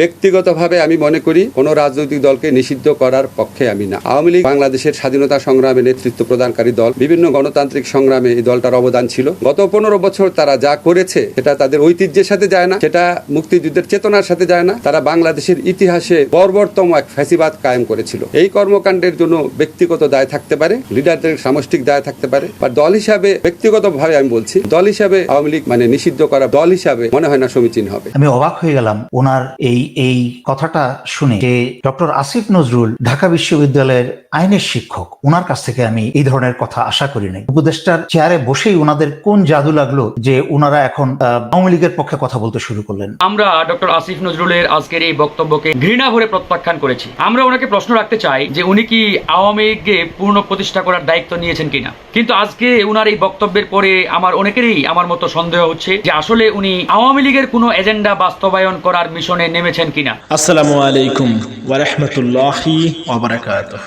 ব্যক্তিগতভাবে আমি মনে করি কোনো রাজনৈতিক দলকে নিষিদ্ধ করার পক্ষে আমি না। আওয়ামী লীগ বাংলাদেশের স্বাধীনতা সংগ্রামে নেতৃত্ব প্রদানকারী দল, বিভিন্ন গণতান্ত্রিক সংগ্রামে এই দলটার অবদান ছিল। গত পনেরো বছর তারা যা করেছে, সেটা তাদের ঐতিহ্যের সাথে যায় না, সেটা মুক্তিযুদ্ধের চেতনার সাথে যায় না। তারা বাংলাদেশের ইতিহাসে বর্বরতম এক ফ্যাসিবাদ কায়েম করেছিল। এই কর্মকাণ্ডের জন্য ব্যক্তিগত দায় থাকতে পারে, লিডারদের সামষ্টিক দায় থাকতে পারে। বা দল হিসাবে, ব্যক্তিগতভাবে আমি বলছি, দল হিসাবে আওয়ামী লীগ মানে নিষিদ্ধ করা দল হিসাবে মনে হয় না সমীচীন হবে। আমি অবাক হয়ে গেলাম, ওনার এই এই কথাটা শুনে যে ডক্টর আসিফ নজরুল ঢাকা বিশ্ববিদ্যালয়ের আইনের শিক্ষক ওনার কাছ থেকে আমি এই ধরনের কথা আশা করি নাই। উপদেষ্টার চেয়ারে বসেই ওনাদের কোন জাদু লাগল যে ওনারা এখন আওয়ামী লীগের পক্ষে কথা বলতে শুরু করলেন? আমরা ডক্টর আসিফ নজরুলের আজকের এই বক্তব্যকে ঘৃণা ভরে প্রত্যাখ্যান করেছি। আমরা ওনাকে প্রশ্ন রাখতে চাই যে উনি কি আওয়ামী লীগকে পূর্ণ প্রতিষ্ঠা করার দায়িত্ব নিয়েছেন কিনা? কিন্তু আজকে উনার এই বক্তব্যের পরে আমার অনেকেরই আমার মতো সন্দেহ হচ্ছে যে আসলে উনি আওয়ামী লীগের কোনো এজেন্ডা বাস্তবায়ন করার মিশনে নেমেছেন কিনা? আসসালামু আলাইকুম ওয়ারহমতুল্লাহি ওবরাকাতুহ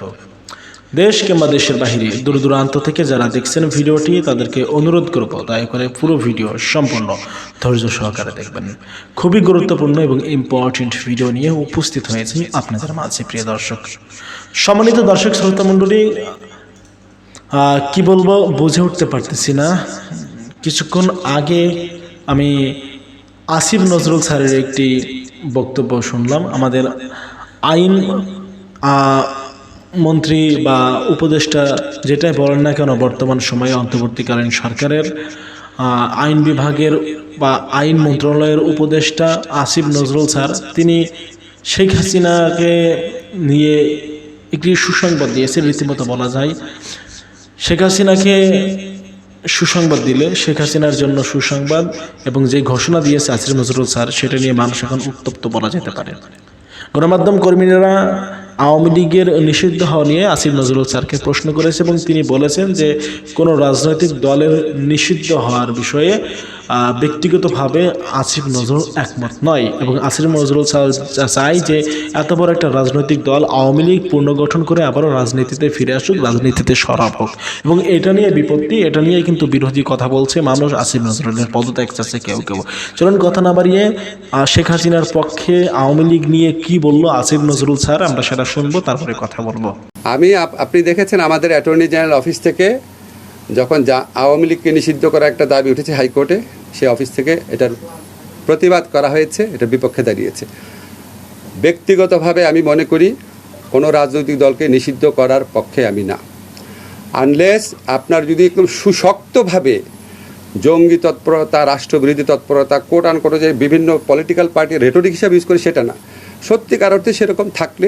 দেশ কিংবা দেশের বাহিরে দূর দূরান্ত থেকে যারা দেখছেন ভিডিওটি, তাদেরকে অনুরোধ করব দয়া করে পুরো ভিডিও সম্পূর্ণ ধৈর্য সহকারে দেখবেন। খুবই গুরুত্বপূর্ণ এবং ইম্পর্টেন্ট ভিডিও নিয়ে উপস্থিত হয়েছে আপনাদের মাঝে, প্রিয় দর্শক। সম্মানিত দর্শক, শ্রোতা মণ্ডলী কি বলব, বুঝে উঠতে পারতেছি না। কিছুক্ষণ আগে আমি আসিফ নজরুল স্যারের একটি বক্তব্য শুনলাম। আমাদের আইন মন্ত্রী বা উপদেষ্টা যেটাই বলেন না কেন, বর্তমান সময়ে অন্তর্বর্তীকালীন সরকারের আইন বিভাগের বা আইন মন্ত্রণালয়ের উপদেষ্টা আসিফ নজরুল স্যার, তিনি শেখ হাসিনাকে নিয়ে একটি সুসংবাদ দিয়েছে রীতিমতো বলা যায়। শেখ হাসিনাকে সুসংবাদ দিলে শেখ হাসিনার জন্য সুসংবাদ এবং যে ঘোষণা দিয়েছে আসির নজরুল স্যার, সেটা নিয়ে মানুষ এখন উত্তপ্ত বলা যেতে পারে। গণমাধ্যম কর্মীরা আওয়ামী লীগের নিষিদ্ধ হওয়া নিয়ে আসিফ নজরুল স্যারকে প্রশ্ন করেছে এবং তিনি বলেছেন যে কোনো রাজনৈতিক দলের নিষিদ্ধ হওয়ার বিষয়ে ব্যক্তিগতভাবে আসিফ নজরুল একমত নয় এবং আসিফ নজরুল চাই যে এত বড় একটা রাজনৈতিক দল আওয়ামী লীগ পুনর্গঠন করে আবারও রাজনীতিতে ফিরে আসুক, রাজনীতিতে সরব হোক। এবং এটা নিয়ে বিপত্তি, এটা নিয়ে কিন্তু বিরোধী কথা বলছে মানুষ আসিফ নজরুলের পদত্যাগ চাচ্ছে কেউ কেউ। চলুন কথা না বাড়িয়ে শেখ হাসিনার পক্ষে আওয়ামী লীগ নিয়ে কি বলল আসিফ নজরুল স্যার? আমরা সেটা শুনব, তারপরে কথা বলব। আমি আপনি দেখেছেন আমাদের অ্যাটর্নি জেনারেল অফিস থেকে যখন যা আওয়ামী লীগকে নিষিদ্ধ করা একটা দাবি উঠেছে হাইকোর্টে সেই অফিস থেকে এটার প্রতিবাদ করা হয়েছে এটার বিপক্ষে দাঁড়িয়েছে। ব্যক্তিগতভাবে আমি মনে করি কোনো রাজনৈতিক দলকে নিষিদ্ধ করার পক্ষে আমি না। আনলেস আপনার যদি একদম সুশক্তভাবে জঙ্গি তৎপরতা, রাষ্ট্রবিরোধী তৎপরতা কোট আন কোট যে বিভিন্ন পলিটিক্যাল পার্টি রেটরিক হিসাবে ইউজ করে, সেটা না। সত্যিকার অর্থে সেরকম থাকলে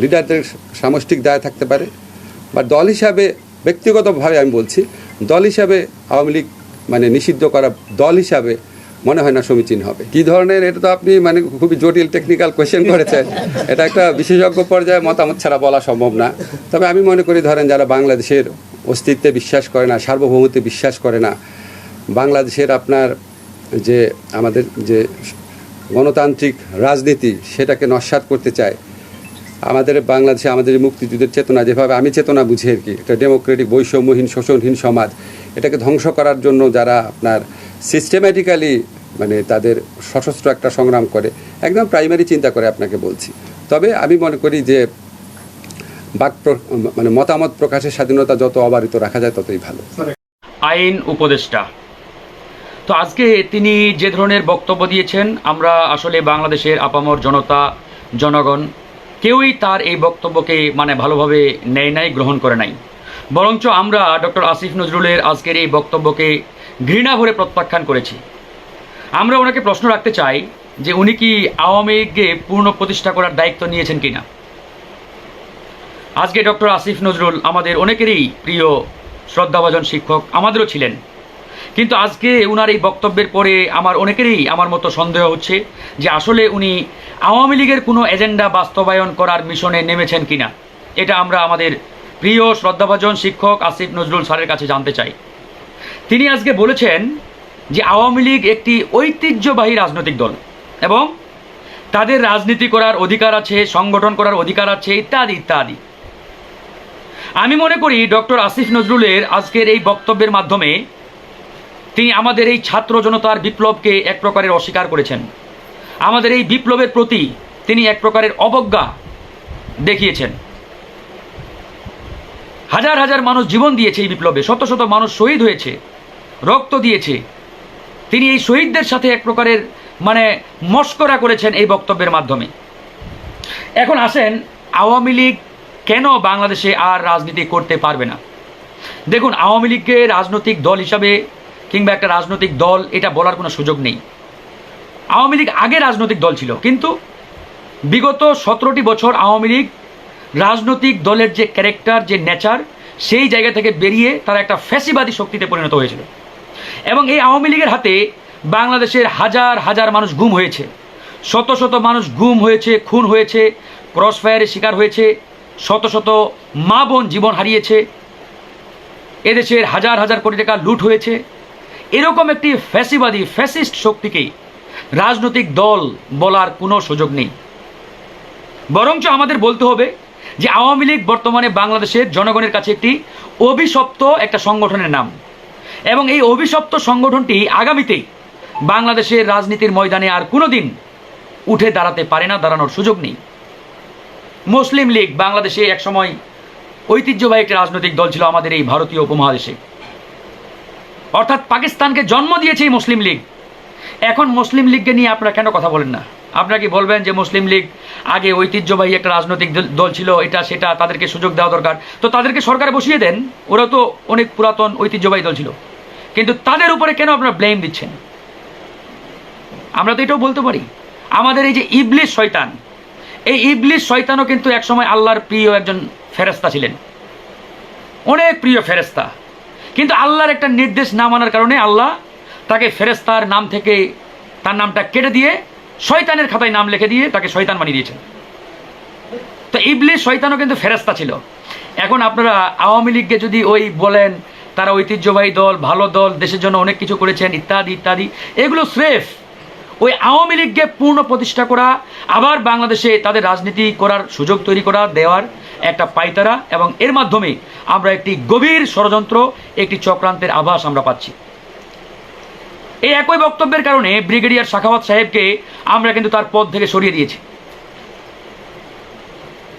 লিডারদের সামষ্টিক দায় থাকতে পারে বা দল হিসাবে ব্যক্তিগতভাবে আমি বলছি, দল হিসাবে আওয়ামী লীগ মানে নিষিদ্ধ করা দল হিসাবে মনে হয় না সমীচীন হবে। কি ধরনের এটা তো আপনি মানে খুবই জটিল টেকনিক্যাল কোয়েশ্চেন করেছেন। এটা একটা বিশেষজ্ঞ পর্যায়ে মতামত ছাড়া বলা সম্ভব না। তবে আমি মনে করি ধরেন যারা বাংলাদেশের অস্তিত্বে বিশ্বাস করে না, সার্বভৌমত্বে বিশ্বাস করে না, বাংলাদেশের আপনার যে আমাদের যে গণতান্ত্রিক রাজনীতি সেটাকে নস্বাত করতে চায় আমাদের বাংলাদেশে আমাদের মুক্তিযুদ্ধের চেতনা যেভাবে, আমি চেতনা বুঝি আর কি। একটা ডেমোক্রেটিক, বৈষম্যহীন, শোষণহীন সমাজ। এটাকে ধ্বংস করার জন্য যারা আপনার সিস্টেম্যাটিক্যালি মানে তাদের সশস্ত্র একটা সংগ্রাম করে, একদম প্রাইমারি চিন্তা করে আপনাকে বলছি। তবে আমি মনে করি যে বাক মানে মতামত প্রকাশের স্বাধীনতা যত অবারিত রাখা যায় ততই ভালো। আইন উপদেষ্টা। তো আজকে তিনি যে ধরনের বক্তব্য দিয়েছেন, আমরা আসলে বাংলাদেশের আপামর জনতা, জনগণ কেউই তার এই বক্তব্যকে মানে ভালোভাবে নেয় নাই, গ্রহণ করে নাই। বরঞ্চ আমরা ডক্টর আসিফ নজরুলের আজকের এই বক্তব্যকে ঘৃণা ভরে প্রত্যাখ্যান করেছি। আমরা ওনাকে প্রশ্ন রাখতে চাই যে উনি কি আওয়ামী লীগকে পূর্ণ প্রতিষ্ঠা করার দায়িত্ব নিয়েছেন কিনা? আজকে ডক্টর আসিফ নজরুল আমাদের অনেকেরই প্রিয়, শ্রদ্ধাভাজন শিক্ষক আমাদেরও ছিলেন। কিন্তু আজকে উনার এই বক্তব্যের পরে আমার অনেকেরই আমার মতো সন্দেহ হচ্ছে যে আসলে উনি আওয়ামী লীগের কোনো এজেন্ডা বাস্তবায়ন করার মিশনে নেমেছেন কিনা। এটা আমরা আমাদের প্রিয় শ্রদ্ধাভাজন শিক্ষক আসিফ নজরুল স্যারের কাছে জানতে চাই। তিনি আজকে বলেছেন যে আওয়ামী লীগ একটি ঐতিহ্যবাহী রাজনৈতিক দল এবং তাদের রাজনীতি করার অধিকার আছে, সংগঠন করার অধিকার আছে, ইত্যাদি ইত্যাদি। আমি মনে করি ডক্টর আসিফ নজরুলের আজকের এই বক্তব্যের মাধ্যমে তিনি আমাদের এই ছাত্র জনতার বিপ্লবকে এক প্রকারের অস্বীকার করেছেন। আমাদের এই বিপ্লবের প্রতি তিনি এক প্রকারের অবজ্ঞা দেখিয়েছেন। হাজার হাজার মানুষ জীবন দিয়েছে এই বিপ্লবে, শত শত মানুষ শহীদ হয়েছে, রক্ত দিয়েছে। তিনি এই শহীদদের সাথে এক প্রকারের মানে মস্করা করেছেন এই বক্তব্যের মাধ্যমে। এখন আসেন, আওয়ামী লীগ কেন বাংলাদেশে আর রাজনীতি করতে পারবে না? দেখুন, আওয়ামী লীগকে রাজনৈতিক দল হিসাবে কিংবা একটা রাজনৈতিক দল, এটা বলার কোনো সুযোগ নেই। আওয়ামী লীগ আগে রাজনৈতিক দল ছিল, কিন্তু বিগত সতেরোটি বছর আওয়ামী লীগ রাজনৈতিক দলের যে ক্যারেক্টার যে নেচার সেই জায়গা থেকে বেরিয়ে তারা একটা ফ্যাসিবাদী শক্তিতে পরিণত হয়েছিল। এবং এই আওয়ামী লীগের হাতে বাংলাদেশের হাজার হাজার মানুষ গুম হয়েছে। শত শত মানুষ গুম হয়েছে, খুন হয়েছে ক্রস ফায়ারের শিকার হয়েছে, শত শত মা বোন জীবন হারিয়েছে। এদেশের হাজার হাজার কোটি টাকা লুট হয়েছে। এরকম একটি ফ্যাসিবাদী ফ্যাসিস্ট শক্তিকে রাজনৈতিক দল বলার কোনো সুযোগ নেই। বরঞ্চ আমাদের বলতে হবে যে আওয়ামী লীগ বর্তমানে বাংলাদেশের জনগণের কাছে একটি অভিশপ্ত একটা সংগঠনের নাম। এবং এই অভিশপ্ত সংগঠনটি আগামীতে বাংলাদেশের রাজনীতির ময়দানে আর কোনো দিন উঠে দাঁড়াতে পারে না, দাঁড়ানোর সুযোগ নেই। মুসলিম লীগ বাংলাদেশে একসময় ঐতিহ্যবাহী একটি রাজনৈতিক দল ছিল আমাদের এই ভারতীয় উপমহাদেশে। অর্থাৎ পাকিস্তানকে জন্ম দিয়েছে এই মুসলিম লীগ। এখন মুসলিম লীগকে নিয়ে আপনারা কেন কথা বলেন না? আপনারা কি বলবেন যে মুসলিম লীগ আগে ঐতিহ্যবাহী একটা রাজনৈতিক দল- ছিল, এটা সেটা তাদেরকে সুযোগ দেওয়া দরকার? তো তাদেরকে সরকারে বসিয়ে দেন, ওরা তো অনেক পুরাতন ঐতিহ্যবাহী দল ছিল। কিন্তু তাদের উপরে কেন আপনারা ব্লেম দিচ্ছেন? আমরা তো এটাও বলতে পারি। আমাদের এই যে ইবলিশ শয়তান, এই ইবলিশ শয়তানও কিন্তু একসময় আল্লাহর প্রিয় একজন ফেরেস্তা ছিলেন। অনেক প্রিয় ফেরেস্তা কিন্তু আল্লাহর একটা নির্দেশ না মানার কারণে আল্লাহ তাকে ফেরেস্তার নাম থেকে তার নামটা কেটে দিয়ে শয়তানের খাতায় নাম লিখে দিয়ে তাকে শয়তান বানিয়ে দিয়েছেন। তো ইবলি শয়তানও কিন্তু ফেরেস্তা ছিল। এখন আপনারা আওয়ামী লীগকে যদি ওই বলেন, তারা ঐতিহ্যবাহী দল, ভালো দল, দেশের জন্য অনেক কিছু করেছেন, ইত্যাদি ইত্যাদি, এগুলো স্রেফ। ওই আওয়ামী লীগকে পূর্ণ প্রতিষ্ঠা করা, আবার বাংলাদেশে তাদের রাজনীতি করার সুযোগ তৈরি করা দেওয়ার একটা পাইতারা এবং এর মাধ্যমে আমরা একটি গভীর ষড়যন্ত্র, একটি চক্রান্তের আভাস আমরা পাচ্ছি। এই একই বক্তব্যের কারণে ব্রিগেডিয়ার শাখাওয়াত সাহেবকে আমরা কিন্তু তার পদ থেকে সরিয়ে দিয়েছি।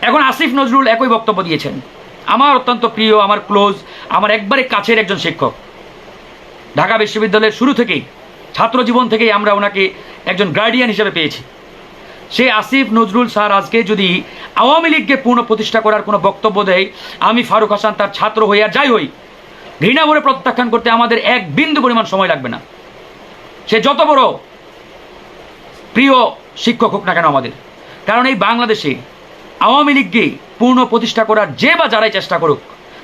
এখন আসিফ নজরুল একই বক্তব্য দিয়েছেন। আমার অত্যন্ত প্রিয়, আমার ক্লোজ, আমার একবারে কাছের একজন শিক্ষক। ঢাকা বিশ্ববিদ্যালয়ের শুরু থেকেই ছাত্র জীবন থেকেই আমরা ওনাকে একজন গার্ডিয়ান হিসেবে পেয়েছি। সে আসিফ নজরুল স্যার আজকে যদি আওয়ামী লীগকে পূর্ণ প্রতিষ্ঠা করার কোনো বক্তব্য দেয়, আমি ফারুক হাসান তার ছাত্র হই আর যাই হই। ঘৃণা ভরে প্রত্যাখ্যান করতে আমাদের এক বিন্দু পরিমাণ সময় লাগবে না। সে যত বড় প্রিয় শিক্ষক হোক না কেন আমাদের। কারণ এই বাংলাদেশে আওয়ামী লীগকে পূর্ণ প্রতিষ্ঠা করার যে বা যারাই চেষ্টা করুক,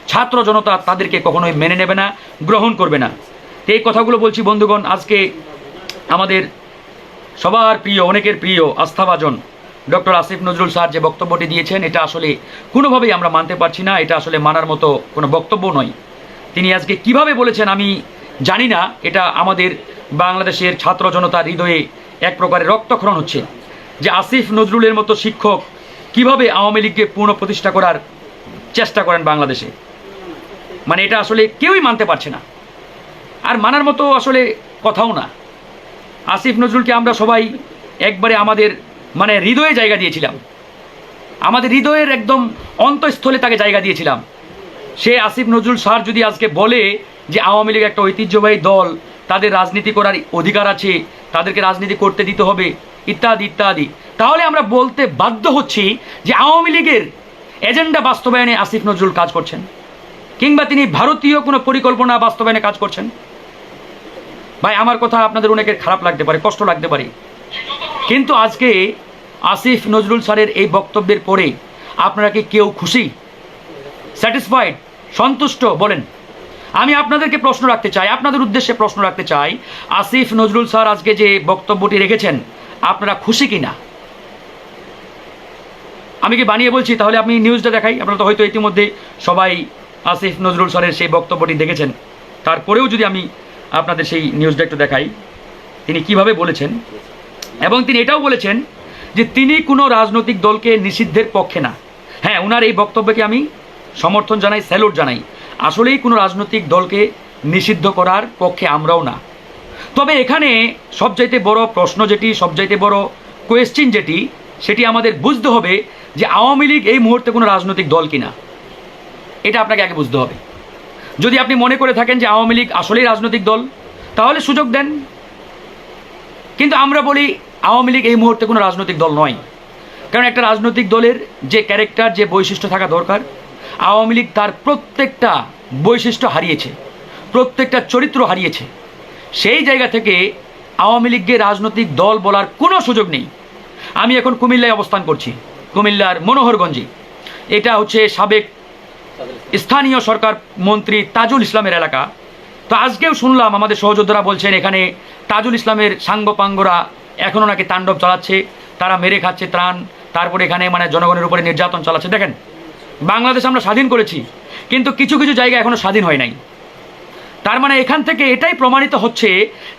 ছাত্র জনতা তাদেরকে কখনোই মেনে নেবে না, গ্রহণ করবে না। তো এই কথাগুলো বলছি, বন্ধুগণ, আজকে আমাদের সবার প্রিয়, অনেকের প্রিয় আস্থাভাজন ডক্টর আসিফ নজরুল স্যার যে বক্তব্যটি দিয়েছেন, এটা আসলে কোনোভাবেই আমরা মানতে পারছি না, এটা আসলে মানার মতো কোনো বক্তব্য নয়। তিনি আজকে কীভাবে বলেছেন আমি জানি না, এটা আমাদের বাংলাদেশের ছাত্র জনতার হৃদয়ে এক প্রকারের রক্তক্ষরণ হচ্ছে। যে আসিফ নজরুলের মতো শিক্ষক কীভাবে আওয়ামী লীগকে পূর্ণ প্রতিষ্ঠা করার চেষ্টা করেন বাংলাদেশে? মানে এটা আসলে কেউই মানতে পারছে না। আর মানার মতো আসলে কথাও না। আসিফ নজরুলকে আমরা সবাই একবারে আমাদের মানে হৃদয়ে জায়গা দিয়েছিলাম। আমাদের হৃদয়ের একদম অন্তঃস্থলে তাকে জায়গা দিয়েছিলাম। সে আসিফ নজরুল স্যার যদি আজকে বলে যে আওয়ামী লীগ একটা ঐতিহ্যবাহী দল, তাদের রাজনীতি করার অধিকার আছে, তাদেরকে রাজনীতি করতে দিতে হবে, ইত্যাদি ইত্যাদি, তাহলে আমরা বলতে বাধ্য হচ্ছি যে আওয়ামী লীগের এজেন্ডা বাস্তবায়নে আসিফ নজরুল কাজ করছেন। কিংবা তিনি ভারতীয় কোনো পরিকল্পনা বাস্তবায়নে কাজ করছেন। ভাই, আমার কথা আপনাদের অনেকের খারাপ লাগতে পারে, কষ্ট লাগতে পারে। কিন্তু আজকে আসিফ নজরুল স্যারের এই বক্তব্যের পরে আপনারা কি কেউ খুশি? স্যাটিসফাইড সন্তুষ্ট? বলেন। আমি আপনাদেরকে প্রশ্ন রাখতে চাই, আপনাদের উদ্দেশ্যে প্রশ্ন রাখতে চাই, আসিফ নজরুল স্যার আজকে যে বক্তব্যটি রেখেছেন, আপনারা খুশি কিনা? আমি কি বানিয়ে বলছি? তাহলে আপনি নিউজটা দেখাই। আপনারা তো হয়তো ইতিমধ্যে সবাই আসিফ নজরুল স্যারের সেই বক্তব্যটি দেখেছেন। তারপরেও যদি আমি আপনাদের সেই নিউজটা একটু দেখাই। তিনি কীভাবে বলেছেন? এবং তিনি এটাও বলেছেন যে তিনি কোনো রাজনৈতিক দলকে নিষিদ্ধের পক্ষে না। হ্যাঁ ওনার এই বক্তব্যকে আমি সমর্থন জানাই স্যালুট জানাই। আসলেই কোনো রাজনৈতিক দলকে নিষিদ্ধ করার পক্ষে আমরাও না। তবে এখানে সবচাইতে বড় প্রশ্ন যেটি, সবচাইতে বড় কোয়েশ্চিন যেটি, সেটি আমাদের বুঝতে হবে যে আওয়ামী লীগ এই মুহূর্তে কোনো রাজনৈতিক দল কিনা। এটা আপনাকে আগে বুঝতে হবে। যদি আপনি মনে করে থাকেন যে আওয়ামী লীগ আসলেই রাজনৈতিক দল, তাহলে সুযোগ দেন। কিন্তু আমরা বলি আওয়ামী লীগ এই মুহূর্তে কোনো রাজনৈতিক দল নয়। কারণ একটা রাজনৈতিক দলের যে ক্যারেক্টার যে বৈশিষ্ট্য থাকা দরকার, আওয়ামী লীগ তার প্রত্যেকটা বৈশিষ্ট্য হারিয়েছে, প্রত্যেকটা চরিত্র হারিয়েছে। সেই জায়গা থেকে আওয়ামী লীগকে রাজনৈতিক দল বলার কোনো সুযোগ নেই। আমি এখন কুমিল্লায় অবস্থান করছি, কুমিল্লার মনোহরগঞ্জে। এটা হচ্ছে সাবেক স্থানীয় সরকার মন্ত্রী তাজুল ইসলামের এলাকা। তো আজকেও শুনলাম আমাদের সহযোদ্ধারা বলছেন, এখানে তাজুল ইসলামের সাঙ্গপাঙ্গরা এখনও নাকি তাণ্ডব চালাচ্ছে, তারা মেরে খাচ্ছে ত্রাণ, তারপরে এখানে মানে জনগণের উপরে নির্যাতন চালাচ্ছে। দেখেন, বাংলাদেশ আমরা স্বাধীন করেছি, কিন্তু কিছু কিছু জায়গা এখনও স্বাধীন হয় নাই। তার মানে এখান থেকে এটাই প্রমাণিত হচ্ছে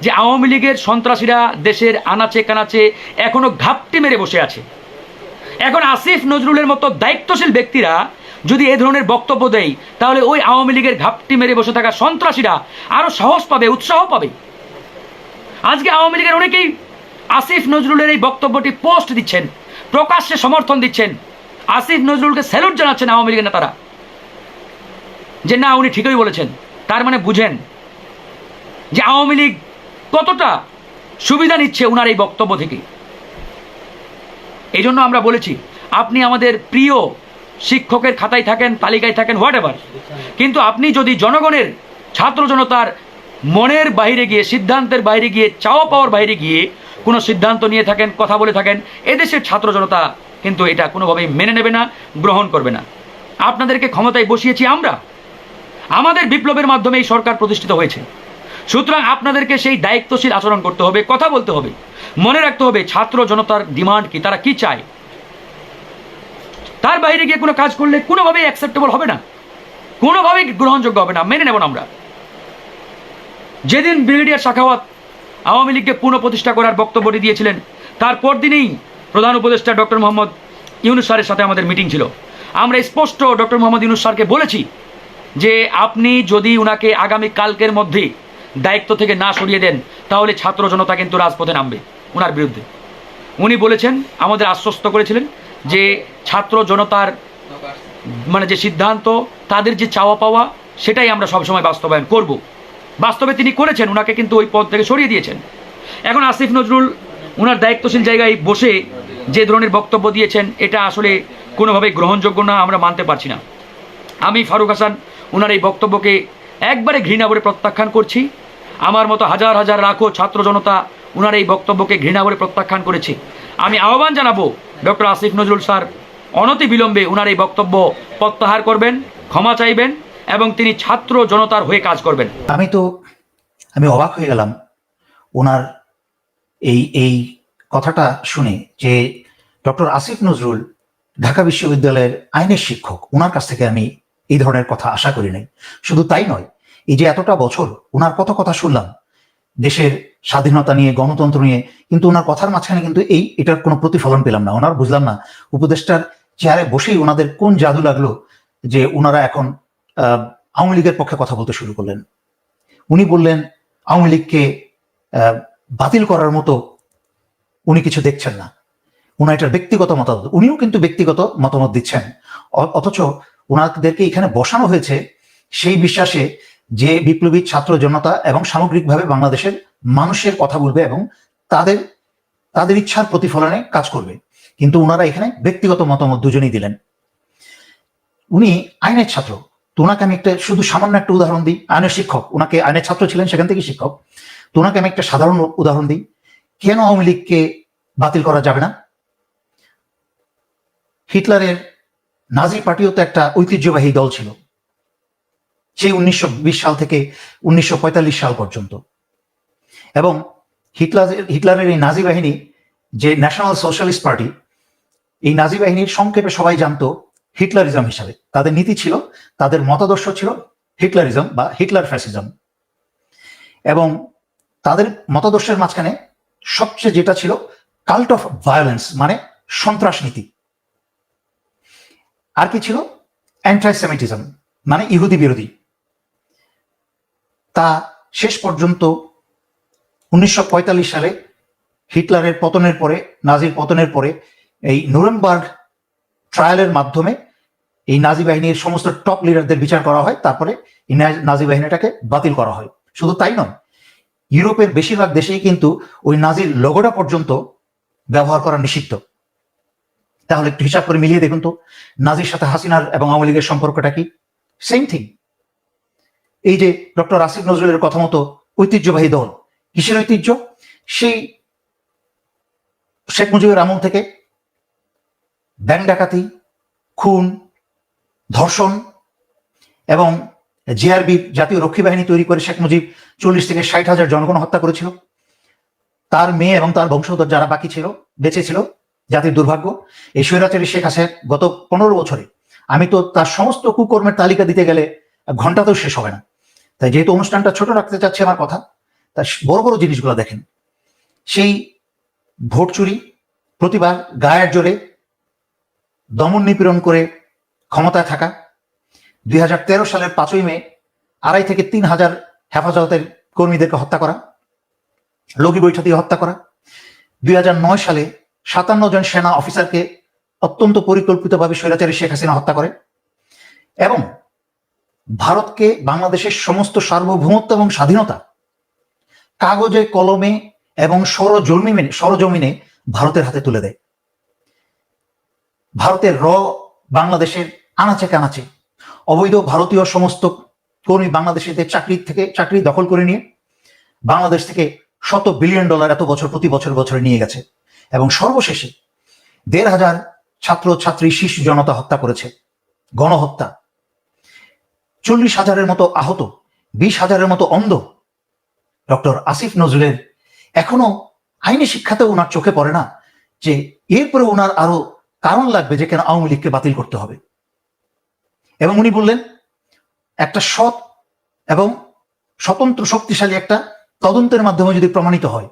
যে আওয়ামী লীগের সন্ত্রাসীরা দেশের আনাচে কানাচে এখনও ঘাপটি মেরে বসে আছে। এখন আসিফ নজরুলের মতো দায়িত্বশীল ব্যক্তিরা যদি এ ধরনের বক্তব্য দেয়, তাহলে ওই আওয়ামী লীগের ঘাপটি মেরে বসে থাকা সন্ত্রাসীরা আরও সাহস পাবে, উৎসাহ পাবে। আজকে আওয়ামী লীগের অনেকেই আসিফ নজরুলের এই বক্তব্যটি পোস্ট দিচ্ছেন, প্রকাশ্যে সমর্থন দিচ্ছেন। আসিফ নজরুলকে স্যালুট জানাচ্ছেন আওয়ামী লীগের নেতারা। যে না, উনি ঠিকই বলেছেন। তার মানে বুঝেন যে আওয়ামী লীগ কতটা সুবিধা নিচ্ছে ওনার এই বক্তব্য থেকে। এই জন্য আমরা বলেছি, আপনি আমাদের প্রিয় শিক্ষকের খাতায় থাকেন, তালিকায় থাকেন হোয়াট এভার কিন্তু আপনি যদি জনগণের, ছাত্র জনতার মনের বাইরে গিয়ে, সিদ্ধান্তের বাইরে গিয়ে, চাওয়া পাওয়ার বাইরে গিয়ে কোনো সিদ্ধান্ত নিয়ে থাকেন, কথা বলে থাকেন, এদেশের ছাত্র জনতা কিন্তু এটা কোনোভাবেই মেনে নেবে না, গ্রহণ করবে না। আপনাদেরকে ক্ষমতায় বসিয়েছি আমরা। আমাদের বিপ্লবের মাধ্যমে এই সরকার প্রতিষ্ঠিত হয়েছে। সুতরাং আপনাদেরকে সেই দায়িত্বশীল আচরণ করতে হবে, কথা বলতে হবে। মনে রাখতে হবে, ছাত্র জনতার ডিমান্ড কি, তারা কি চায়? তার বাইরে গিয়ে কোনো কাজ করলে কোনোভাবেই অ্যাকসেপ্টেবল হবে না। কোনোভাবেই গ্রহণযোগ্য হবে না। মেনে নেব না আমরা। যেদিন ব্রিগেডিয়ার শাখাওয়াত আওয়ামী লীগকে পুনঃপ্রতিষ্ঠা করার বক্তব্যটি দিয়েছিলেন তারপর দিনেই প্রধান উপদেষ্টা ডক্টর মোহাম্মদ ইউনুস স্যারের সাথে আমাদের মিটিং ছিল। আমরা স্পষ্ট ডক্টর মোহাম্মদ ইউনুস স্যারকে বলেছি যে, আপনি যদি উনাকে আগামী কালকের মধ্যে দায়িত্ব থেকে না সরিয়ে দেন, তাহলে ছাত্র জনতা কিন্তু রাজপথে নামবে, উনার বিরুদ্ধে। উনি বলেছেন, আমাদের আশ্বস্ত করেছিলেন যে ছাত্র জনতার মানে যে সিদ্ধান্ত, তাদের যে চাওয়া পাওয়া, সেটাই আমরা সবসময় বাস্তবায়ন করব। বাস্তবে তিনি করেছেন ওনাকে কিন্তু ওই পদ থেকে সরিয়ে দিয়েছেন। এখন আসিফ নজরুল ওনার দায়িত্বশীল জায়গায় বসে যে ধরনের বক্তব্য দিয়েছেন, এটা আসলে কোনোভাবে গ্রহণযোগ্য না, আমরা মানতে পারছি না। আমি ফারুক হাসান ওনার এই বক্তব্যকে একবারে ঘৃণা করে প্রত্যাখ্যান করছি। আমার মতো হাজার হাজার লাখো ছাত্র জনতা ওনার এই বক্তব্যকে ঘৃণা করে প্রত্যাখ্যান করেছে। আমি আহ্বান জানাব ডক্টর আসিফ নজরুল স্যার অনতি বিলম্বে ওনার এই বক্তব্য প্রত্যাহার করবেন, ক্ষমা চাইবেন এবং তিনি ছাত্র জনতার হয়ে কাজ করবেন। আমি তো, আমি অবাক হয়ে গেলাম ওনার এই এই কথাটা শুনে যে ডক্টর আসিফ নজরুল ঢাকা বিশ্ববিদ্যালয়ের আইনের শিক্ষক ওনার কাছ থেকে আমি এই ধরনের কথা আশা করি নাই। শুধু তাই নয়, এই যে এতটা বছর ওনার কত কথা শুনলাম দেশের স্বাধীনতা নিয়ে, গণতন্ত্র নিয়ে, কিন্তু ওনার কথার মাঝখানে কিন্তু এই, এটার কোনো প্রতিফলন পেলাম না। ওনার বুঝলাম না, উপদেষ্টার চেয়ারে বসেই ওনাদের কোন জাদু লাগল যে ওনারা এখন আওয়ামী লীগের পক্ষে কথা বলতে শুরু করলেন। উনি বললেন, আওয়ামী লীগকে বাতিল করার মতো উনি কিছু দেখছেন না। ওনার এটার ব্যক্তিগত মতামত, উনিও কিন্তু ব্যক্তিগত মতামত দিচ্ছেন। অথচ ওনাদেরকে এখানে বসানো হয়েছে সেই বিশ্বাসে যে বিপ্লবী ছাত্র জনতা এবং সামগ্রিকভাবে বাংলাদেশের মানুষের কথা বলবে এবং তাদের তাদের ইচ্ছার প্রতিফলনে কাজ করবে। কিন্তু ওনারা এখানে ব্যক্তিগত মতামত দুজনেই দিলেন। উনি আইনের ছাত্র। তো ওনাকে আমি একটা, শুধু সামান্য একটা উদাহরণ দিই। আইনের শিক্ষক। ওনাকে আইনের ছাত্র ছিলেন সেখান থেকে শিক্ষক। তো ওনাকে আমি একটা সাধারণ উদাহরণ দিই। কেন আওয়ামী লীগকে বাতিল করা যাবে না? হিটলারের নাজি পার্টিও তো একটা ঐতিহ্যবাহী দল ছিল। সেই উনিশশো বিশ সাল থেকে উনিশশো পঁয়তাল্লিশ সাল পর্যন্ত। এবং হিটলার, হিটলারের এই নাজি বাহিনী, যে ন্যাশনাল সোশ্যালিস্ট পার্টি, এই নাজি বাহিনীর সংক্ষেপে সবাই জানতো হিটলারিজম হিসাবে। তাদের নীতি ছিল, তাদের মতাদর্শ ছিল হিটলারিজম বা হিটলার ফ্যাসিজম। এবং তাদের মতাদর্শের মাঝখানে সবচেয়ে যেটা ছিল কাল্ট অফ ভায়োলেন্স মানে সন্ত্রাস নীতি। আর কি ছিল? অ্যান্টাইসেমিটিজম মানে ইহুদি বিরোধী। তা শেষ পর্যন্ত উনিশশো পঁয়তাল্লিশ সালে হিটলারের পতনের পরে, নাজির পতনের পরে এই নুরেমবার্গ ট্রায়ালের মাধ্যমে এই নাজি বাহিনীর সমস্ত টপ লিডারদের বিচার করা হয়। তারপরে এই নাজি বাহিনীটাকে বাতিল করা হয়। শুধু তাই নয়, ইউরোপের বেশিরভাগ দেশেই কিন্তু ওই নাজির লোগোটা পর্যন্ত ব্যবহার করা নিষিদ্ধ। তাহলে একটু হিসাব করে মিলিয়ে দেখুন তো, নাজির সাথে হাসিনার এবং আওয়ামী লীগের সম্পর্কটা কি? সেম থিং এই যে ডক্টর আসিফ নজরুলের কথা মতো ঐতিহ্যবাহী দল, কিসের ঐতিহ্য? সেই শেখ মুজিবের আমল থেকে ব্যাংক ডাকাতি, খুন, ধর্ষণ এবং জিআরবি জাতীয় রক্ষী বাহিনী তৈরি করে শেখ মুজিব চল্লিশ থেকে ষাট হাজার জনগণ হত্যা করেছিল। তার মেয়ে এবং তার বংশধর যারা বাকি ছিল, বেঁচে ছিল, জাতির দুর্ভাগ্য। এই স্বৈরাচারী শেখ হাসিনা গত পনেরো বছরে আমি তো তার সমস্ত কুকর্মের তালিকা দিতে গেলে ঘন্টাতেও শেষ হবে না। তাই যেহেতু অনুষ্ঠানটা ছোট রাখতে চাচ্ছি আমার কথা, তা বড় বড় জিনিসগুলো দেখেন। সেই ভোট চুরি, প্রতিবার গায়ের জোরে দমন নিপীড়ন করে ক্ষমতায় থাকা, দুই হাজার তেরো সালের পাঁচই মে আড়াই থেকে তিন হাজার হেফাজতের কর্মীদেরকে হত্যা করা, লগি বৈঠা দিয়ে হত্যা করা, দুই হাজার নয় সালে সাতান্ন জন সেনা অফিসারকে অত্যন্ত পরিকল্পিতভাবে স্বৈরাচারী শেখ হাসিনা হত্যা করে, এবং ভারতকে বাংলাদেশের সমস্ত সার্বভৌমত্ব এবং স্বাধীনতা কাগজে, কলমে এবং সরজমিনে সরজমিনে ভারতের হাতে তুলে দেয়। ভারতের র বাংলাদেশের আনাচে কানাচে। অবৈধ ভারতীয় সমস্ত কর্মী বাংলাদেশিদের চাকরি থেকে, চাকরি দখল করে নিয়ে বাংলাদেশ থেকে শত বিলিয়ন ডলার এত বছর, প্রতি বছর, বছরে নিয়ে গেছে এবং সর্বশেষে দেড় হাজার ছাত্র ছাত্রী শিশু জনতা হত্যা করেছে। গণহত্যা। চল্লিশ হাজারের মতো আহত, বিশ হাজারের মতো অন্ধ। ডক্টর আসিফ নজরুলের এখনও আইনি শিক্ষাতে ওনার চোখে পড়ে না যে এরপরে ওনার আরও কারণ লাগবে যে কেন আওয়ামী লীগকে বাতিল করতে হবে। এবং উনি বললেন, একটা সৎ এবং স্বতন্ত্র শক্তিশালী একটা তদন্তের মাধ্যমে যদি প্রমাণিত হয়,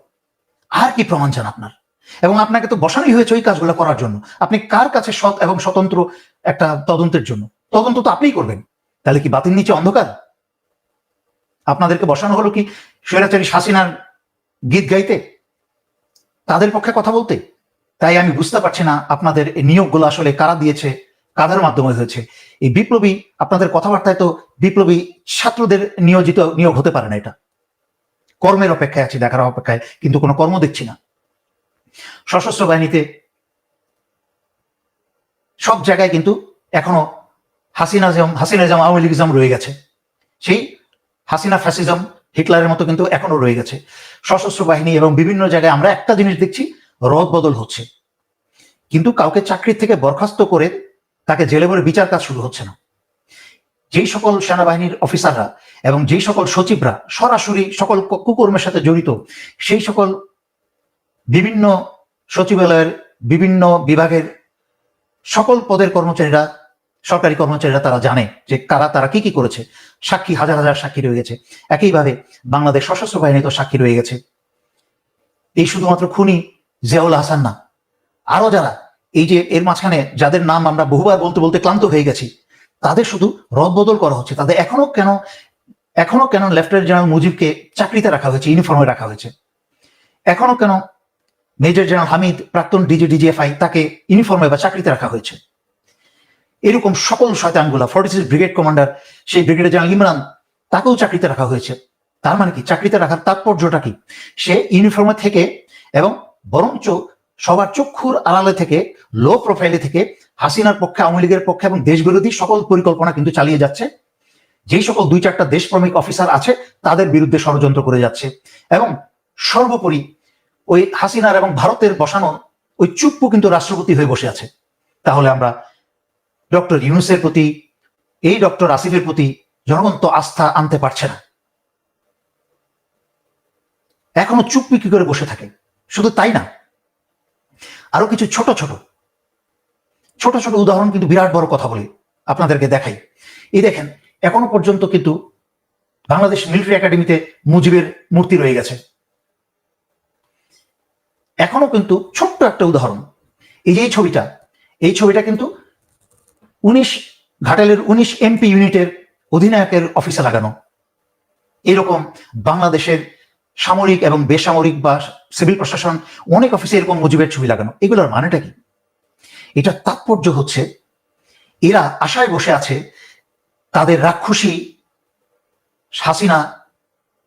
আর কি প্রমাণ চান আপনার? এবং আপনাকে তো বসানোই হয়েছে ওই কাজগুলো করার জন্য। আপনি কার কাছে সৎ এবং স্বতন্ত্র একটা তদন্তের জন্য? তদন্ত তো আপনিই করবেন। তাহলে কি বাতিল নিচে অন্ধকার? আপনাদেরকে বসানো হলো কি স্বৈরাচারী শাসিনার গীত গাইতে? তাদের পক্ষে কথা বলতে? তাই আমি বুঝতে পারছি না আপনাদের নিয়োগগুলো আসলে কারা দিয়েছে, কাদের মাধ্যমে হয়েছে। এই বিপ্লবী, আপনাদের কথাবার্তায় তো বিপ্লবী ছাত্রদের নিয়োজিত নিয়োগ হতে পারে না এটা। কর্মের অপেক্ষায় আছি, দেখার অপেক্ষায়, কিন্তু কোনো কর্ম দেখছি না। সশস্ত্র বাহিনীতে সব জায়গায় কিন্তু এখনও হাসিনাজম হাসিনাজম আওয়ামী লীগিজম রয়ে গেছে, সেই হাসিনা ফ্যাসিজম হিটলারের মতো কিন্তু এখনও রয়ে গেছে। সশস্ত্র বাহিনী এবং বিভিন্ন জায়গায় আমরা একটা জিনিস দেখছি, রদ বদল হচ্ছে। কিন্তু কাউকে চাকরি থেকে বরখাস্ত করে তাকে জেলে ভরে বিচার কাজ শুরু হচ্ছে না। যেই সকল সেনাবাহিনীর অফিসাররা এবং যেই সকল সচিবরা সরাসরি সকল কুকর্মের সাথে জড়িত, সেই সকল বিভিন্ন সচিবালয়ের বিভিন্ন বিভাগের সকল পদের কর্মচারীরা সরকারি কর্মচারীরা তারা জানে যে কারা তারা কি কি করেছে। সাক্ষী, হাজার হাজার সাক্ষী রয়ে গেছে। একইভাবে বাংলাদেশ সশস্ত্র বাহিনী তো সাক্ষী রয়ে গেছে। এই শুধুমাত্র খুনি জিয়াউল হাসান না আরও যারা, এই যে এর মাঝখানে যাদের নাম আমরা বহুবার বলতে বলতে ক্লান্ত হয়ে গেছি, তাদের শুধু রদবদল করা হচ্ছে। তাদের এখনও কেন এখনও কেন লেফটেন্যান্ট জেনারেল মুজিবকে চাকরিতে রাখা হয়েছে, ইউনিফর্মে রাখা হয়েছে? এখনও কেন মেজর জেনারেল হামিদ, প্রাক্তন ডিজি, ডিজিএফআই তাকে ইউনিফর্মে বা চাকরিতে রাখা হয়েছে? এরকম সকল শয়তানগুলা ফর্টি সিক্স ব্রিগেড কমান্ডার সেই ব্রিগেডের জেনারেল ইমরান, তাকেও চাকরিতে রাখা হয়েছে। তার মানে কি? চাকরিতে রাখার তাৎপর্যটা কি? সে ইউনিফর্মে থেকে এবং বরঞ্চ সবার চক্ষুর আড়ালে থেকে লো প্রোফাইলে থেকে হাসিনার পক্ষে, আওয়ামী লীগের পক্ষে এবং দেশবিরোধী সকল পরিকল্পনা কিন্তু চালিয়ে যাচ্ছে। যেই সকল দুই চারটা দেশপ্রেমিক অফিসার আছে, তাদের বিরুদ্ধে ষড়যন্ত্র করে যাচ্ছে। এবং সর্বোপরি ওই হাসিনার এবং ভারতের বসানো ওই চুপ্পু কিন্তু রাষ্ট্রপতি হয়ে বসে আছে। তাহলে আমরা ডক্টর ইউনুসের প্রতি, এই ডক্টর আসিফের প্রতি জনগণ তো আস্থা আনতে পারছে না। এখনও চুপি করে বসে থাকে। শুধু তাই না, আরও কিছু ছোট ছোট ছোট ছোট উদাহরণ কিন্তু বিরাট বড় কথা বলি আপনাদেরকে দেখাই। এই দেখেন, এখনও পর্যন্ত কিন্তু বাংলাদেশ মিলিটারি একাডেমিতে মুজিবের মূর্তি রয়ে গেছে। এখনও কিন্তু ছোট্ট একটা উদাহরণ। এই যে ছবিটা, এই ছবিটা কিন্তু উনিশ, ঘাটালের উনিশ এমপি ইউনিটের অধিনায়কের অফিসে লাগানো। এরকম বাংলাদেশের সামরিক এবং বেসামরিক বা সিভিল প্রশাসন, অনেক অফিসে এরকম মুজিবের ছবি লাগানো। এগুলোর মানেটা কি? এটা তাৎপর্য হচ্ছে, এরা আশায় বসে আছে তাদের রাক্ষসী হাসিনা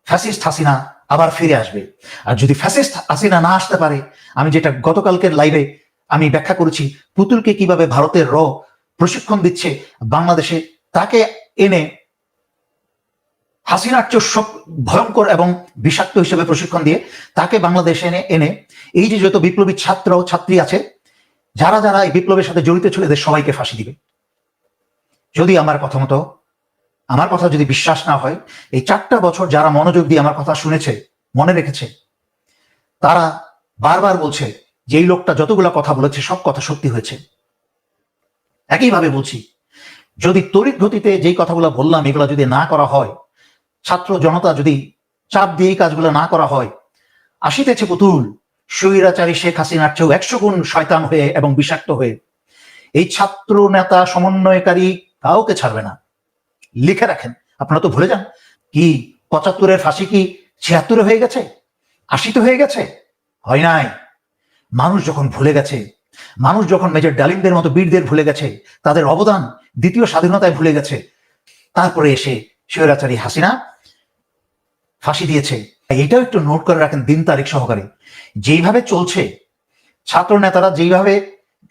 ফ্যাসিস্ট হাসিনা আবার ফিরে আসবে। আর যদি ফ্যাসিস্ট হাসিনা না আসতে পারে, আমি যেটা গতকালকের লাইভে আমি ব্যাখ্যা করেছি, পুতুলকে কীভাবে ভারতের র প্রশিক্ষণ দিচ্ছে বাংলাদেশে। তাকে এনে হাসিনার চেয়ে সব ভয়ঙ্কর এবং বিষাক্ত হিসেবে প্রশিক্ষণ দিয়ে তাকে বাংলাদেশে এনে এনে এই যে যত বিপ্লবী ছাত্র ছাত্রী আছে, যারা যারা এই বিপ্লবের সাথে জড়িত ছিল, এদের সবাইকে ফাঁসি দিবে। যদি আমার কথা মতো, আমার কথা যদি বিশ্বাস না হয়, এই চারটা বছর যারা মনোযোগ দিয়ে আমার কথা শুনেছে, মনে রেখেছে, তারা বারবার বলছে যে এই লোকটা যতগুলো কথা বলেছে, সব কথা সত্যি হয়েছে। একইভাবে বলছি, যদি তড়িৎ গতিতে যেই কথাগুলো বললাম এগুলো যদি না করা হয়, ছাত্র জনতা যদি চাপ দিয়ে এই কাজগুলো না করা হয়, আসিতেছে পুতুল, স্বৈরাচারী শেখ হাসিনার চেয়েও একশো গুণ শয়তান হয়ে এবং বিষাক্ত হয়ে, এই ছাত্র নেতা সমন্বয়কারী কাউকে ছাড়বে না। লিখে রাখেন, আপনারা তো ভুলে যান, কি পঁচাত্তরের ফাঁসি কি ছিয়াত্তরে হয়ে গেছে? আশিতে হয়ে গেছে? হয় নাই। মানুষ যখন ভুলে গেছে মানুষ যখন মেজর ডালিমদের মতো বীরদের ভুলে গেছে, তাদের অবদান দ্বিতীয় স্বাধীনতায় ভুলে গেছে, তারপরে এসে স্বৈরাচারী হাসিনা ফাঁসি দিয়েছে। এটাও একটু নোট করে রাখেন দিন তারিখ সহকারে। যেইভাবে চলছে ছাত্র নেতারা যেইভাবে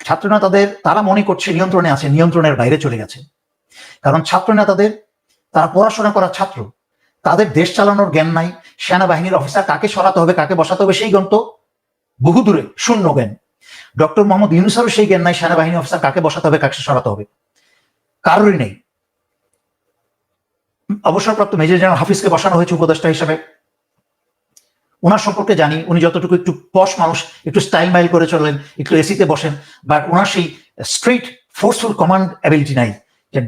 ছাত্র নেতাদের তারা মনে করছে নিয়ন্ত্রণে আছে, নিয়ন্ত্রণের বাইরে চলে গেছে। কারণ ছাত্র নেতাদের তারা পড়াশোনা করা ছাত্র, তাদের দেশ চালানোর জ্ঞান নাই, সেনাবাহিনীর অফিসার কাকে সরাতে হবে, কাকে বসাতে হবে, সেই তো বহু দূরে শূন্য জ্ঞান। ডক্টর মোহাম্মদ ইউনুসারও সেই জ্ঞান নাই, সেনাবাহিনী অফিসার কাকে বসাতে হবে, কাকে সরাতে হবে। কারোরই নেই। অবসরপ্রাপ্ত মেজর জেনারেল হাফিজকে বসানো হয়েছে উপদেষ্টা হিসেবে। ওনার সম্পর্কে জানি, উনি যতটুকু একটু পশ মানুষ, একটু স্টাইল মাইল করে চলেন, একটু এসিতে বসেন বাট ওনার সেই স্ট্রেট ফোর্সফুল কমান্ড অ্যাবিলিটি নাই, যে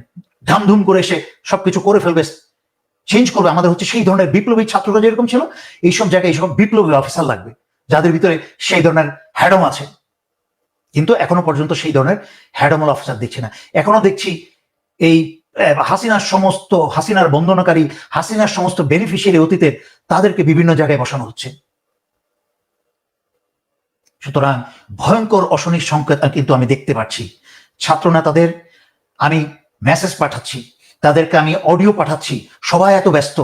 ধামধুম করে এসে সবকিছু করে ফেলবে চেঞ্জ করবে। আমাদের হচ্ছে সেই ধরনের বিপ্লবী ছাত্ররা যেরকম ছিল, এইসব জায়গায় এইসব বিপ্লবী অফিসার লাগবে, যাদের ভিতরে সেই ধরনের হ্যাডম আছে। কিন্তু এখনও পর্যন্ত সেই ধরনের হ্যাডমল অফিসার দেখছি না। এখনও দেখছি এই হাসিনার সমস্ত, হাসিনার বন্দনাকারী, হাসিনার সমস্ত বেনিফিশিয়ারি অতীতের তাদেরকে বিভিন্ন জায়গায় বসানো হচ্ছে। সুতরাং ভয়ঙ্কর অশনির সংকেত কিন্তু আমি দেখতে পাচ্ছি। ছাত্র নেতাদের আমি মেসেজ পাঠাচ্ছি, তাদেরকে আমি অডিও পাঠাচ্ছি, সবাই এত ব্যস্ত।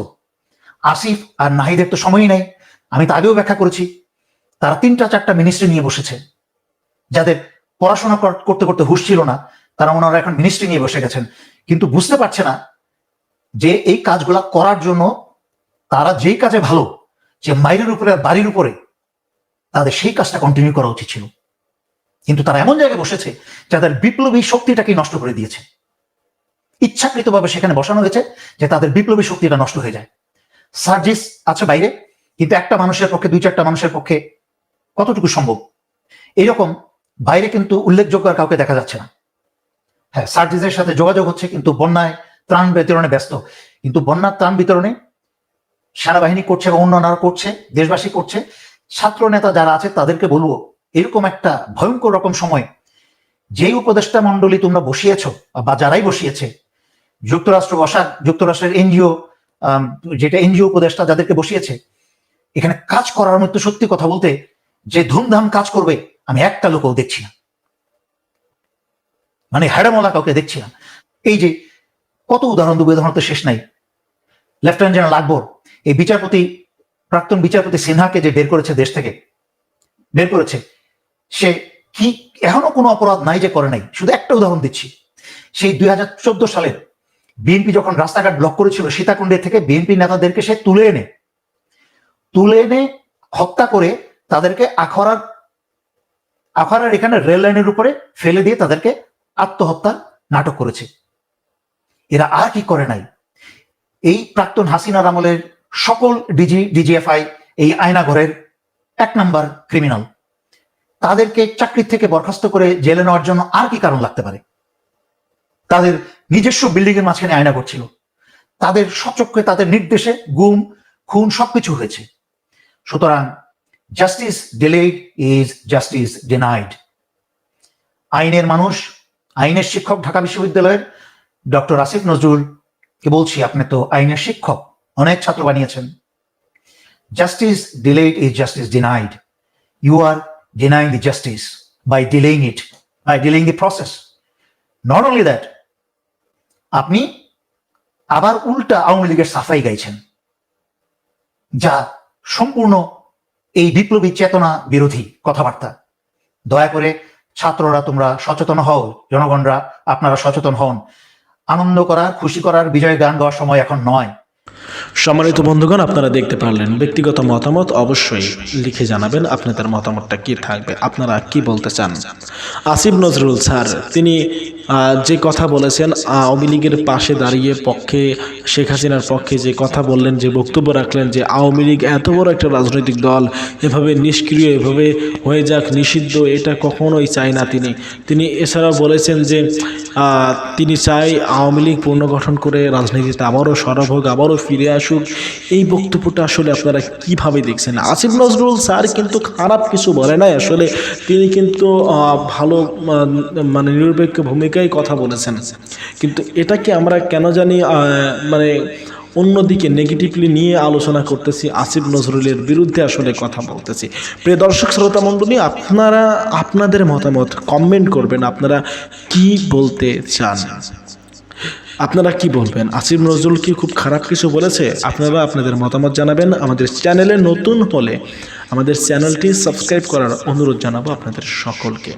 আসিফ আর নাহিদের তো সময়ই নাই। আমি তো আগেও ব্যাখ্যা করেছি। তারা তিনটা চারটা মিনিস্ট্রি নিয়ে বসেছে। যাদের পড়াশোনা করতে করতে হুশ ছিল না, তারা ওনারা এখন মিনিস্ট্রি নিয়ে বসে গেছেন। কিন্তু বুঝতে পারছে না যে এই কাজগুলা করার জন্য তারা যেই কাজে ভালো, যে মাইরের উপরে বাড়ির উপরে, তাদের সেই কাজটা কন্টিনিউ করা উচিত ছিল। কিন্তু তারা এমন জায়গায় বসেছে যাদের বিপ্লবী শক্তিটাকে নষ্ট করে দিয়েছে। ইচ্ছাকৃতভাবে সেখানে বসানো হয়েছে যে তাদের বিপ্লবী শক্তিটা নষ্ট হয়ে যায়। সার্জিস আছে বাইরে, কিন্তু একটা মানুষের পক্ষে, দুই চারটা মানুষের পক্ষে কতটুকু সম্ভব? এইরকম বাইরে কিন্তু উল্লেখযোগ্য আর কাউকে দেখা যাচ্ছে না। হ্যাঁ সার্জিসের সাথে যোগাযোগ হচ্ছে, কিন্তু বন্যায় ত্রাণ বিতরণে ব্যস্ত। কিন্তু বন্যার ত্রাণ বিতরণে সেনাবাহিনী করছে বা অন্যান্যরা করছে, দেশবাসী করছে। ছাত্র নেতা যারা আছে, তাদেরকে বলব, এরকম একটা ভয়ঙ্কর রকম সময়, যেই উপদেষ্টা মন্ডলী তোমরা বসিয়েছ, বা যারাই বসিয়েছে, যুক্তরাষ্ট্র বসা, যুক্তরাষ্ট্রের এনজিও যেটা এনজিও উপদেষ্টা যাদেরকে বসিয়েছে, এখানে কাজ করার মতো সত্যি কথা বলতে, যে ধুমধাম কাজ করবে আমি একটা লোকও দেখছি না। মানে হ্যাডামলা কাউকে দেখছি না। এই যে কত উদাহরণ দেবো উদাহরণ তো শেষ নাই। লেফটেন্যান্ট জেনারেল আকবর, এই বিচারপতি, প্রাক্তন বিচারপতি সিনহাকে যে বের করেছে দেশ থেকে, বের করেছে, সে কি এখনও কোনো অপরাধ নাই যে করে নাই? শুধু একটা উদাহরণ দিচ্ছি। সেই দুই হাজার চোদ্দ সালের বিএনপি যখন রাস্তাঘাট ব্লক করেছিল, সীতাকুণ্ডে থেকে বিএনপি নেতাদেরকে সে তুলে এনে তুলে এনে হত্যা করে তাদেরকে আখড়ার আখড়ার এখানে রেল লাইনের উপরে ফেলে দিয়ে তাদেরকে আত্মহত্যা নাটক করেছে। এরা আর কি করে নাই? এই প্রাক্তন হাসিনার আমলের সকল ডিজি ডিজিএফআই এই আয়নাঘরের এক নাম্বার ক্রিমিনাল তাদেরকে চাকরি থেকে বরখাস্ত করে জেলে নেওয়ার জন্য আর কি কারণ লাগতে পারে? তাদের নিজস্ব বিল্ডিং এর মাঝখানে আয়না করছিল তাদের সচক্ষে, তাদের নির্দেশে গুম, খুন সবকিছু হয়েছে। সুতরাং justice delayed is justice denied আইনের মানুষ, আইনের শিক্ষক ঢাকা বিশ্ববিদ্যালয়ের ডক্টর আসিফ নজরুল, কে বলছি, আপনি তো আইনের শিক্ষক, অনেক ছাত্র বানিয়েছেন। Justice delayed is justice denied you are denying the justice by delaying it by delaying the process not only that আপনি আবার উল্টা আওয়ামী লীগের সাফাই গাইছেন, যা সম্পূর্ণ এই বিপ্লবী চেতনা বিরোধী কথাবার্তা। দয়া করে ছাত্ররা তোমরা সচেতন হও, জনগণরা আপনারা সচেতন হন। আনন্দ করার, খুশি করার, বিজয় গান গাওয়ার সময় এখন নয়। সম্মানিত বন্ধুগণ, আপনারা দেখতে পারলেন, ব্যক্তিগত মতামত অবশ্যই লিখে জানাবেন আপনাদের মতামতটা কি থাকবে, আপনারা কি বলতে চান। আসিফ নজরুল স্যার, তিনি যে কথা বলেছেন আওয়ামী লীগের পাশে দাঁড়িয়ে পক্ষে, শেখ হাসিনার পক্ষে যে কথা বললেন, যে বক্তব্য রাখলেন, যে আওয়ামী লীগ এত বড় একটা রাজনৈতিক দল, এভাবে নিষ্ক্রিয়, এভাবে হয়ে যাক, নিষিদ্ধ, এটা কখনোই চায় না তিনি। তিনি এছাড়াও বলেছেন যে তিনি চাই আওয়ামী লীগ পুনর্গঠন করে রাজনীতিতে আবারও সরব হোক, আবারও ফিরে আসুক। এই বক্তব্যটা আসলে আপনারা কীভাবে দেখছেন? আসিফ নজরুল স্যার কিন্তু খারাপ কিছু বলে নাই। আসলে তিনি কিন্তু ভালো মানে নিরপেক্ষ ভূমিকায় কথা বলেছেন। কিন্তু এটাকে আমরা কেন জানি মানে অন্যদিকে নেগেটিভলি নিয়ে আলোচনা করতেছি, আসিফ নজরুলের বিরুদ্ধে আসলে কথা বলতেছি। প্রিয় দর্শক, শ্রোতা মণ্ডলী, আপনারা, আপনাদের মতামত কমেন্ট করবেন, আপনারা কি বলতে চান? আপনারা কি বলবেন? আসিফ নজরুল কি খুব খারাপ কিছু বলেছে? আপনারা আপনাদের মতামত জানাবেন আমাদের চ্যানেলে নতুন হলে আমাদের চ্যানেলটি সাবস্ক্রাইব করার অনুরোধ জানাব আপনাদের সকলকে।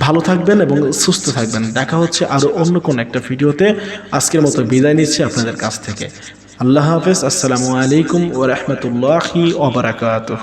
ভালো থাকবেন এবং সুস্থ থাকবেন। দেখা হচ্ছে আরও অন্য কোন একটা ভিডিওতে। আজকের মতো বিদায় নিচ্ছি আপনাদের কাছ থেকে। আল্লাহ হাফেজ। আসসালামু আলাইকুম ও রহমতুল্লাহি ওবরাকাতুহ